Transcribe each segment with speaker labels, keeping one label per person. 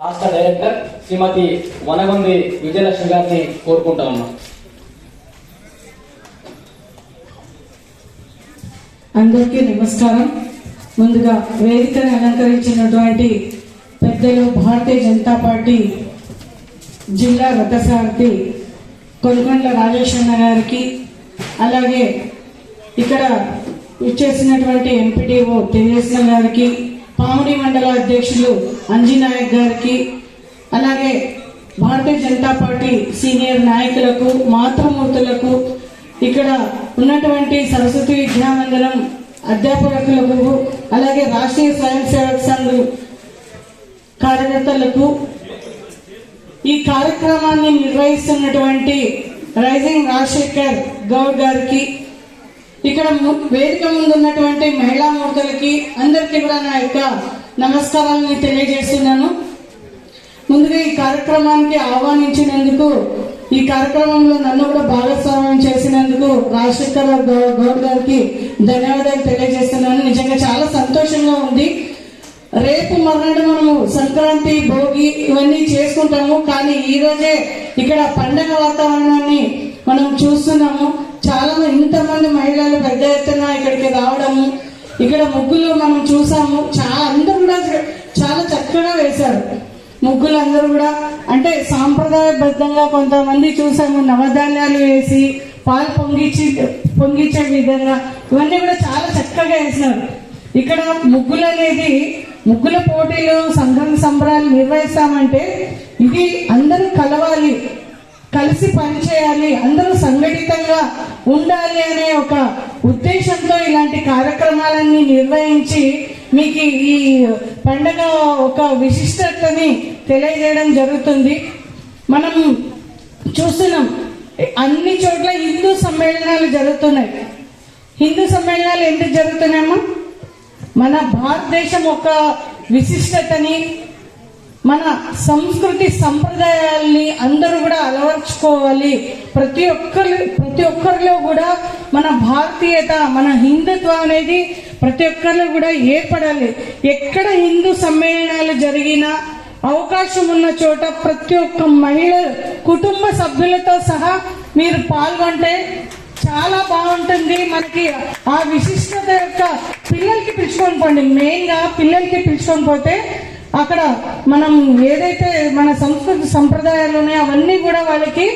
Speaker 1: రాష్ట్ర డైరెక్టర్ శ్రీమతి వనగొంది విజయలక్ష్మి గారిని కోరుకుంటా ఉన్నాం.
Speaker 2: అందరికీ నమస్కారం. ముందుగా వేదికను అలంకరించినటువంటి పెద్దలు భారతీయ జనతా పార్టీ జిల్లా రథసారథి కొనుగొండ్ల రాజేశ్వర గారికి అలాగే ఇక్కడ ఇచ్చేసినటువంటి ఎంపీటీఓ తేజస్వ గారికి పాముడి మండల అధ్యక్షులు అంజీనాయక్ గారికి అలాగే భారతీయ జనతా పార్టీ సీనియర్ నాయకులకు మాతృమూర్తులకు ఇక్కడ ఉన్నటువంటి సరస్వతి విద్యామందిరం అధ్యాపకులకు అలాగే రాష్ట్రీయ స్వయం సేవక్ సంఘ్ కార్యకర్తలకు ఈ కార్యక్రమాన్ని నిర్వహిస్తున్నటువంటి రైజింగ్ రాజశేఖర్ గౌడ్ గారికి ఇక్కడ వేదిక ముందు ఉన్నటువంటి మహిళా మూర్తులకి అందరికీ కూడా నా యొక్క నమస్కారాలని తెలియజేస్తున్నాను. ముందుగా ఈ కార్యక్రమానికి ఆహ్వానించినందుకు ఈ కార్యక్రమంలో నన్ను కూడా భాగస్వామ్యం చేసినందుకు రాజశేఖర్ గౌడ్ గారికి ధన్యవాదాలు తెలియజేస్తున్నాను. నిజంగా చాలా సంతోషంగా ఉంది. రేపు మర్నాడు మనము సంక్రాంతి భోగి ఇవన్నీ చేసుకుంటాము. కానీ ఈ రోజే ఇక్కడ పండగ వాతావరణాన్ని మనం చూస్తున్నాము. చాలా ఇంతమంది మహిళ ఇక్కడ ముగ్గులు మనం చూసాము చాలా అందరూ కూడా చాలా చక్కగా వేశారు. ముగ్గులు అందరూ కూడా అంటే సాంప్రదాయబద్ధంగా కొంతమంది చూసాము నవధాన్యాలు వేసి పాలు పొంగిచ్చి పొంగిచ్చే విధంగా ఇవన్నీ కూడా చాలా చక్కగా వేసినారు. ఇక్కడ ముగ్గులు అనేది ముగ్గుల పోటీలు సంఘం సంబరాలు నిర్వహిస్తామంటే ఇది అందరూ కలవాలి. కలిసి పనిచేయాలి అందరూ సంఘటితంగా ఉండాలి అనే ఒక ఉద్దేశంతో ఇలాంటి కార్యక్రమాలన్నీ నిర్వహించి మీకు ఈ పండగ ఒక విశిష్టతని తెలియజేయడం జరుగుతుంది. మనం చూస్తున్నాం అన్ని చోట్ల హిందూ సమ్మేళనాలు జరుగుతున్నాయి. హిందూ సమ్మేళనాలు ఎందుకు జరుగుతున్నాయమ్మా? మన భారతదేశం ఒక విశిష్టతని మన సంస్కృతి సంప్రదాయాల్ని అందరూ అలవర్చుకోవాలి ప్రతి ఒక్కరు ప్రతి ఒక్కరిలో కూడా మన భారతీయత మన హిందుత్వం అనేది ప్రతి ఒక్కరిలో కూడా ఏర్పడాలి. ఎక్కడ హిందూ సమ్మేళనాలు జరిగినా అవకాశం ఉన్న చోట ప్రతి ఒక్క మహిళ కుటుంబ సభ్యులతో సహా మీరు పాల్గొంటే చాలా బాగుంటుంది. మనకి ఆ విశిష్టత యొక్క పిల్లలకి పిలుచుకొని పోండి. మెయిన్గా పిల్లలకి పిలుచుకొని పోతే అక్కడ మనం ఏదైతే మన సంస్కృతి సంప్రదాయాలు ఉన్నాయో అవన్నీ కూడా వాళ్ళకి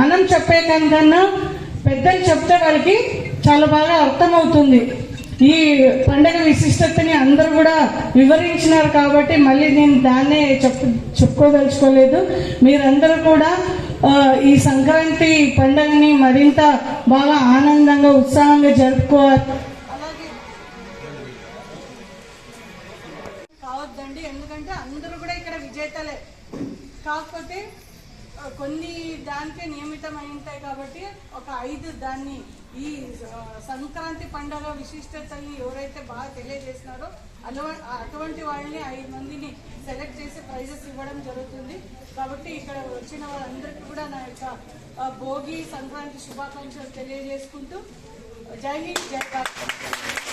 Speaker 2: మనం చెప్పే కన్నా పెద్దలు చెప్తే వాళ్ళకి చాలా బాగా అర్థమవుతుంది. ఈ పండగ విశిష్టతని అందరూ కూడా వివరించినారు కాబట్టి మళ్ళీ నేను దాన్నే చెప్పు చెప్పుకోదలుచుకోలేదు. మీరందరూ కూడా ఈ సంక్రాంతి పండుగని మరింత బాగా ఆనందంగా ఉత్సాహంగా జరుపుకోవాలి కావద్దండి ఎందుకంటే అందరూ కూడా ఇక్కడ విజేతలే. కాకపోతే కొన్ని దానికే నియమితమై ఉంటాయి కాబట్టి ఒక ఐదు దాన్ని ఈ సంక్రాంతి పండుగ విశిష్టతల్ని ఎవరైతే బాగా తెలియజేసినారో అలవ- అటువంటి వాళ్ళని ఐదు మందిని సెలెక్ట్ చేసి ప్రైజెస్ ఇవ్వడం జరుగుతుంది. కాబట్టి ఇక్కడ వచ్చిన వాళ్ళందరికీ కూడా నా యొక్క భోగి సంక్రాంతి శుభాకాంక్షలు తెలియజేసుకుంటూ జై హింద్ జై భారత్.